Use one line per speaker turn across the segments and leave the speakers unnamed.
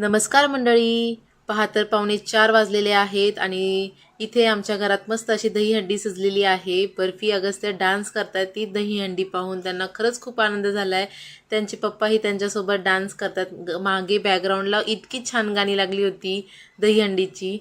नमस्कार मंडळी. पहा तर पावणे चार वाजलेले आहेत आणि इथे आमच्या घरात मस्त अशी दहीहंडी सजलेली आहे. बर्फी अगस्त्या डान्स करतात ती दहीहंडी पाहून त्यांना खरंच खूप आनंद झाला आहे त्यांचे पप्पाही त्यांच्यासोबत डान्स करतात. मागे बॅकग्राऊंडला इतकी छान गाणी लागली होती दहीहंडीची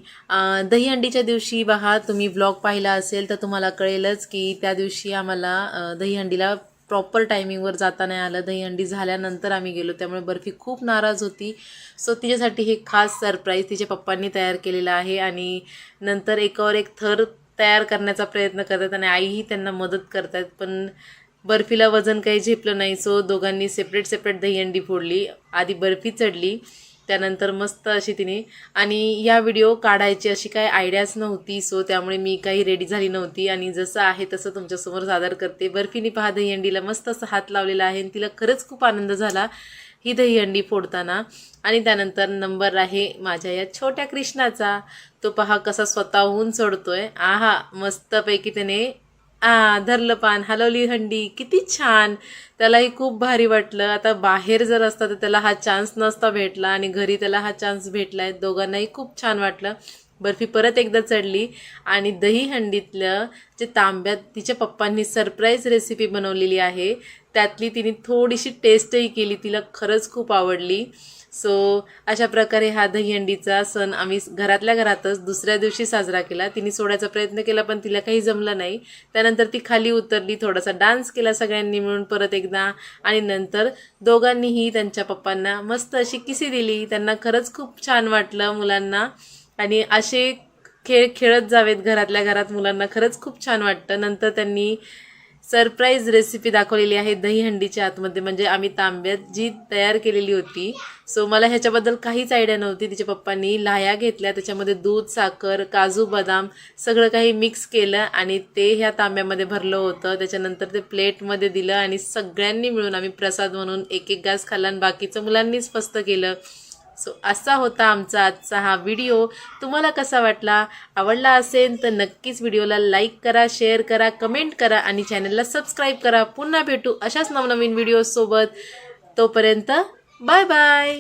दहीहंडीच्या दिवशी बहा तुम्ही ब्लॉग पाहिला असेल तर तुम्हाला कळेलच की त्या दिवशी आम्हाला दहीहंडीला प्रॉपर टायमिंगवर जाता नाही आलं. दहीहंडी झाल्यानंतर आम्ही गेलो. त्यामुळे बर्फी खूप नाराज होती. सो तिच्यासाठी हे खास सरप्राईज तिच्या पप्पांनी तयार केलेलं आहे आणि नंतर एकावर एक थर तयार करण्याचा प्रयत्न करतात आणि आईही त्यांना मदत करतात. पण बर्फीला वजन काही झेपलं नाही. सो दोघांनी सेपरेट सेपरेट दहीहंडी फोडली. आधी बर्फी चढली. त्यानंतर मस्त अशी तिने आणि या व्हिडिओ काढायची अशी काही आयडियाच नव्हती सो त्यामुळे मी काही रेडी झाली नव्हती. आणि जसं आहे तसं तुमच्यासमोर सादर करते. बर्फीने पहा दहीहंडीला मस्त असं हात लावलेला आहे आणि तिला खरंच खूप आनंद झाला ही दहीहंडी फोडताना. आणि त्यानंतर नंबर आहे माझ्या या छोट्या कृष्णाचा. तो पहा कसा स्वतःहून चढतोय आहा मस्तपैकी त्याने आ धरलं पान हलवली हंडी किती छान. त्यालाही खूप भारी वाटलं. आता बाहेर जर असता तर त्याला हा चान्स नसता भेटला आणि घरी त्याला हा चान्स भेटला आहे दोघांनाही खूप छान वाटलं. बर्फी परत एकदा चढली आणि दहीहंडीतलं जे तांब्यात तिच्या पप्पांनी सरप्राईज रेसिपी बनवलेली आहे त्यातली तिने थोडीशी टेस्टही केली तिला खरंच खूप आवडली. सो अशा प्रकारे हा दहीहंडीचा सण आम्ही घरातल्या घरातच दुसऱ्या दिवशी साजरा केला. तिने सोडायचा प्रयत्न केला पण तिला काही जमलं नाही. त्यानंतर ती खाली उतरली थोडासा डान्स केला सगळ्यांनी मिळून परत एकदा आणि नंतर दोघांनीही त्यांच्या पप्पांना मस्त अशी किसी दिली. त्यांना खरंच खूप छान वाटलं मुलांना. आणि असे खेळ खेळत जावेत घरातल्या घरात मुलांना. खरंच खूप छान वाटतं. नंतर त्यांनी सरप्राईज रेसिपी दाखवलेली आहे दहीहंडीच्या आतमध्ये. म्हणजे आम्ही तांब्यात जी तयार केलेली होती सो मला ह्याच्याबद्दल काहीच आयडिया नव्हती. तिच्या पप्पांनी लाह्या घेतल्या. त्याच्यामध्ये दूध साखर काजू बदाम सगळं काही मिक्स केलं आणि ते ह्या तांब्यामध्ये भरलं होतं. त्याच्यानंतर ते प्लेटमध्ये दिलं आणि सगळ्यांनी मिळून आम्ही प्रसाद म्हणून एक एक गास खाल्ला आणि बाकीचं मुलांनीच फस्त केलं. सो असा होता आमचा आजचा हा व्हिडिओ तुम्हाला कसा वाटला? आवडला असेल तर नक्कीच व्हिडिओला लाईक करा शेअर करा कमेंट करा आणि चॅनलला सबस्क्राईब करा. पुन्हा भेटू अशाच नवनवीन व्हिडिओसोबत तोपर्यंत बाय बाय